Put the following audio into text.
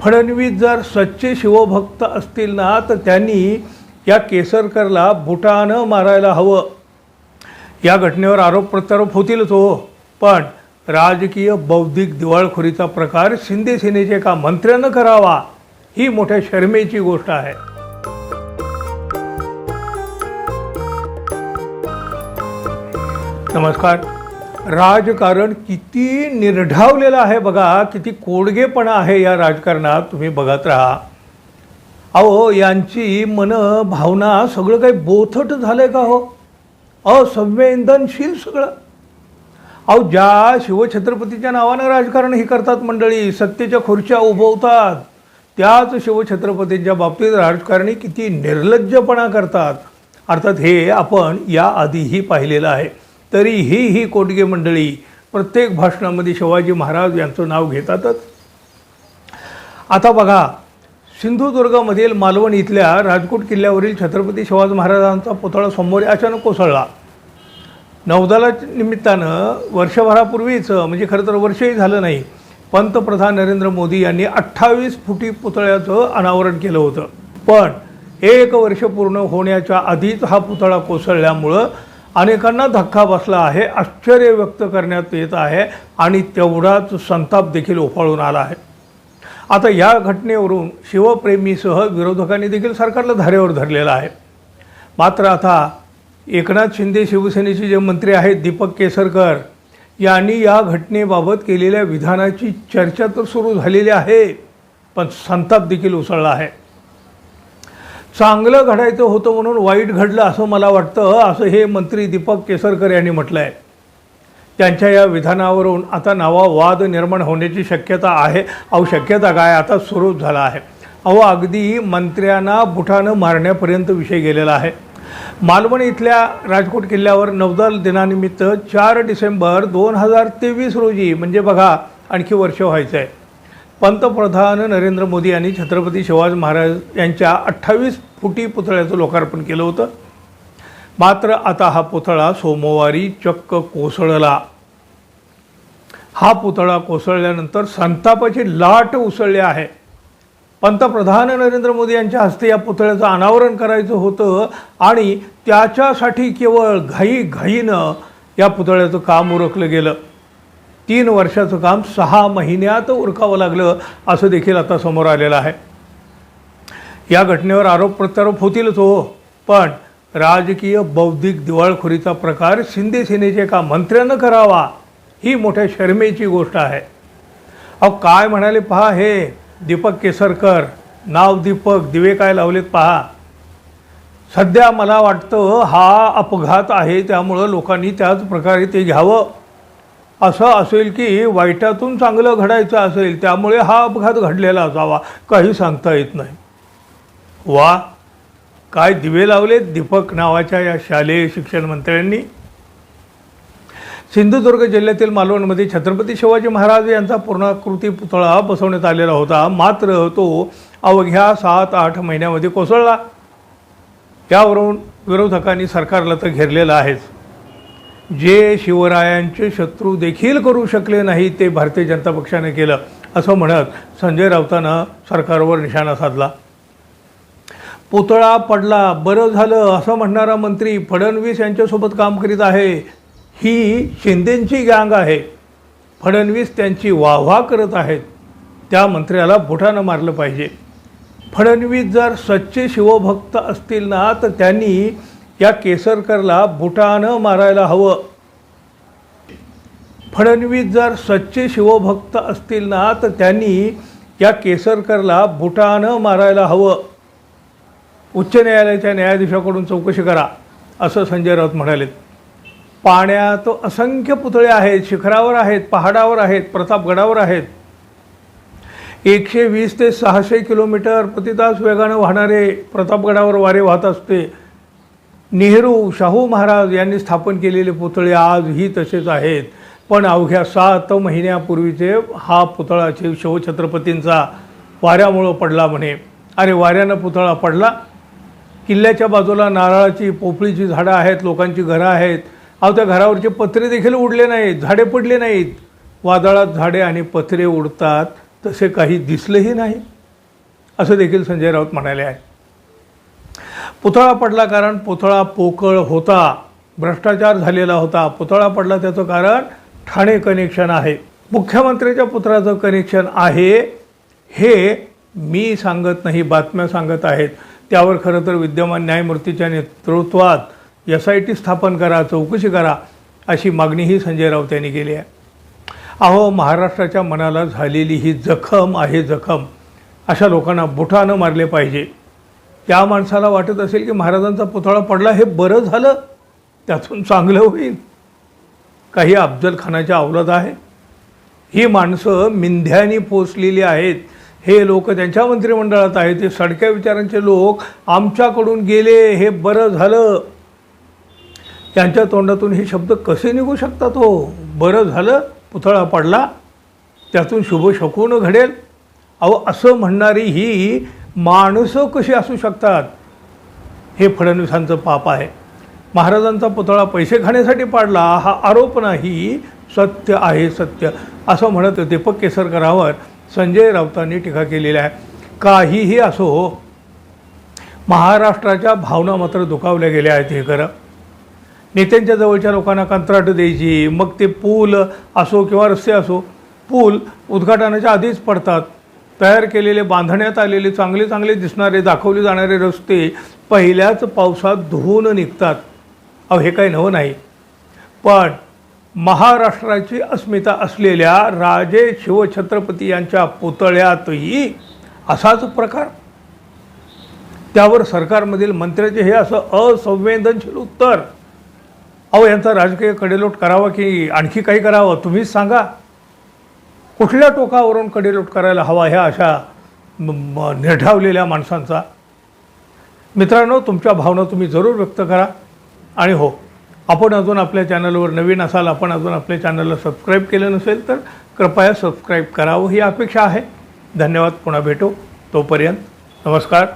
फडणवीस जर सच्चे शिवभक्त असतील ना तर त्यांनी या केसरकरला बुटानं मारायला हवं. या घटनेवर आरोप प्रत्यारोप होतीलच हो. पण राजकीय बौद्धिक दिवाळखोरीचा प्रकार शिंदे सेनेचे एका मंत्र्यानं करावा ही मोठ्या शर्मेची गोष्ट आहे. नमस्कार. राजकारण किती निर्ढावलेलं आहे बघा किती कोडगेपणा आहे या राजकारणात तुम्ही बघत राहा. अहो यांची मन भावना सगळं काही बोथट झालं आहे का हो? असंवेदनशील सगळं. अहो ज्या शिवछत्रपतीच्या नावानं राजकारण ही करतात मंडळी सत्तेच्या खुर्च्या उभवतात त्याच शिवछत्रपतींच्या बाबतीत राजकारणी किती निर्लज्जपणा करतात. अर्थात हे आपण याआधीही पाहिलेलं आहे. तरी ही कोटगे मंडळी प्रत्येक भाषणामध्ये शिवाजी महाराज यांचं नाव घेतातच. आता बघा सिंधुदुर्गामधील मालवण इथल्या राजकोट किल्ल्यावरील छत्रपती शिवाजी महाराजांचा पुतळा सोमवारी अचानक कोसळला. नौदला निमित्तानं वर्षभरापूर्वीच म्हणजे खरं तर वर्षही झालं नाही पंतप्रधान नरेंद्र मोदी यांनी अठ्ठावीस फुटी पुतळ्याचं अनावरण केलं होतं. पण एक वर्ष पूर्ण होण्याच्या आधीच हा पुतळा कोसळल्यामुळं अनेकांना धक्का बसला आहे आश्चर्य व्यक्त करण्यात येत आहे आणि तेवढाच संताप देखील उफाळून आला आहे. आता या घटनेवरून शिवप्रेमीसह विरोधकांनी देखील सरकारला धारेवर धरलेलं आहे. मात्र आता एकनाथ शिंदे शिवसेनेचे जे मंत्री आहेत दीपक केसरकर यांनी या घटनेबाबत केलेल्या विधानाची चर्चा तर सुरू झालेली आहे पण संताप देखील उसळला आहे. चांगलं घडायचं होतं म्हणून वाईट घडलं असं मला वाटतं असं हे मंत्री दीपक केसरकर यांनी म्हटलं आहे त्यांच्या या विधानावरून आता नवा वाद निर्माण होण्याची शक्यता आहे. अहो शक्यता काय? आता सुरूच झाला आहे. अहो अगदी मंत्र्यांना बुटानं मारण्यापर्यंत विषय गेलेला आहे. मालवण इथल्या राजकोट किल्ल्यावर नौदल दिनानिमित्त चार डिसेंबर दोन हजार तेवीस रोजी म्हणजे बघा आणखी वर्ष व्हायचं आहे पंतप्रधान नरेंद्र मोदी यांनी छत्रपती शिवाजी महाराज यांच्या अठ्ठावीस फुटी पुतळ्याचं लोकार्पण केलं होतं. मात्र आता हा पुतळा सोमवारी चक्क कोसळला. हा पुतळा कोसळल्यानंतर संतापाची लाट उसळली आहे. पंतप्रधान नरेंद्र मोदी यांच्या हस्ते या पुतळ्याचं अनावरण करायचं होतं आणि त्याच्यासाठी केवळ घाई घाईनं या पुतळ्याचं काम उरकलं गेलं. तीन वर्षाचं काम सहा महिन्यात उरकावं लागलं असं देखील आता समोर आलेलं आहे. या घटनेवर आरोप प्रत्यारोप होतीलच हो पण राजकीय बौद्धिक दिवाळखोरीचा प्रकार शिंदे सेनेच्या एका मंत्र्यानं करावा ही मोठ्या शर्मेची गोष्ट आहे. अहो काय म्हणाले पहा हे दीपक केसरकर नाव दीपक दिवे काय लावलेत पहा. सध्या मला वाटतं हा अपघात आहे त्यामुळं लोकांनी त्याच प्रकारे ते घ्यावं. असं असेल की वाईटातून चांगलं घडायचं असेल त्यामुळे हा अपघात घडलेला असावा काही सांगता येत नाही. वा काय दिवे लावलेत दीपक नावाच्या या शालेय शिक्षण मंत्र्यांनी? सिंधुदुर्ग जिल्ह्यातील मालवणमध्ये छत्रपती शिवाजी महाराज यांचा पूर्णाकृती पुतळा बसवण्यात आलेला होता. मात्र तो अवघ्या सात आठ महिन्यामध्ये कोसळला. यावरून विरोधकांनी सरकारला तर घेरलेलं आहेच. जे शिवरायांचे शत्रू देखील करू शकले नाही ते भारतीय जनता पक्षाने केलं. असं म्हणत संजय राऊतानं सरकारवर निशाणा साधला. पुतळा पडला बरं झालं असं म्हणणारा मंत्री फडणवीस यांच्यासोबत काम करीत आहे. ही शिंदेंची गँग आहे. फडणवीस त्यांची वाहवा करत आहेत. त्या मंत्र्याला बुटानं मारलं पाहिजे. फडणवीस जर सच्चे शिवभक्त असतील ना तर त्यांनी या केसरकरला बुटानं मारायला हवं. फडणवीस जर सच्चे शिवभक्त असतील ना तर त्यांनी या केसरकरला बुटानं मारायला हवं. उच्च न्यायालयाच्या न्यायाधीशाकडून चौकशी करा असं संजय राऊत म्हणाले पाण्यात असंख्य पुतळे आहेत शिखरावर आहेत पहाडावर आहेत प्रतापगडावर आहेत. एकशे वीस ते सहाशे किलोमीटर प्रतितास वेगानं वाहणारे प्रतापगडावर वारे वाहत असते. नेहरू शाहू महाराज यांनी स्थापन केलेले पुतळे आजही तसेच आहेत. पण अवघ्या सात महिन्यापूर्वीचे हा पुतळा शिव शिवछत्रपतींचा वाऱ्यामुळं पडला म्हणे. अरे वाऱ्यानं पुतळा पडला? किल्ल्याच्या बाजूला नारळाची पोपळीची झाडं आहेत लोकांची घरं आहेत. अहो त्या घरावरचे पत्रे देखील उडले नाहीत झाडे पडले नाहीत. वादळात झाडे आणि पत्रे उडतात तसे काही दिसलेही नाही असं देखील संजय राऊत म्हणाले आहे पुतळा पडला कारण पुतळा पोकळ होता. भ्रष्टाचार झालेला होता. पुतळा पडला त्याचं कारण ठाणे कनेक्शन आहे. मुख्यमंत्र्याच्या पुतळ्याचं कनेक्शन आहे. हे मी सांगत नाही बातम्या सांगत आहेत. त्यावर खरं तर विद्यमान न्यायमूर्तीच्या नेतृत्वात एस आय टी स्थापन करा चौकशी करा अशी मागणीही संजय राऊत यांनी केली आहे. अहो महाराष्ट्राच्या मनाला झालेली ही जखम आहे जखम. अशा लोकांना बुटानं मारले पाहिजे. त्या माणसाला वाटत असेल की महाराजांचा पुतळा पडला हे बरं झालं त्यातून चांगलं होईल. काही अफजल खानाच्या अवलद आहे. ही माणसं मिंध्यानी पोचलेली आहेत. हे लोक त्यांच्या मंत्रिमंडळात आहेत. ते सडक्या विचारांचे लोक आमच्याकडून गेले हे बरं झालं. त्यांच्या तोंडातून हे शब्द कसे निघू शकतात हो? बरं झालं पुतळा पडला त्यातून शुभ शकून घडेल. अहो असं म्हणणारी ही माणसं कशी असू शकतात? हे फडणवीसांचं पाप आहे. महाराजांचा पुतळा पैसे खाण्यासाठी पाडला हा आरोप नाही सत्य आहे सत्य. असं म्हणत दीपक केसरकरांवर संजय राऊतांनी टीका केलेली आहे. काहीही असो महाराष्ट्राच्या भावना मात्र दुखावल्या गेल्या आहेत हे खरं. नेत्यांच्या जवळच्या लोकांना कंत्राट द्यायची मग ते पूल असो किंवा रस्ते असो पूल उद्घाटनाच्या आधीच पडतात. तयार केलेले बांधण्यात आलेले चांगले चांगले दिसणारे दाखवले जाणारे रस्ते पहिल्याच पावसात धुवून निघतात. अहो हे काही नवं नाही. पण महाराष्ट्राची अस्मिता असलेल्या राजे शिवछत्रपती यांच्या पुतळ्यातही असाच प्रकार. त्यावर सरकारमधील मंत्र्याचे हे असं असंवेदनशील उत्तर. अहो यांचा राजकीय कडेलोट करावा की आणखी काही करावं तुम्हीच सांगा. कुठल्या टोकावरून कडेलोट करायला हवा ह्या अशा म- निर्ढावलेल्या माणसांचा? मित्रांनो तुमच्या भावना तुम्ही जरूर व्यक्त करा. आणि हो आपण अजून आपल्या चॅनलवर नवीन असाल आपण अजून आपल्या चॅनलला सबस्क्राईब केलं नसेल तर कृपया सबस्क्राईब करावं. ही अपेक्षा आहे. धन्यवाद. पुन्हा भेटू. तोपर्यंत नमस्कार.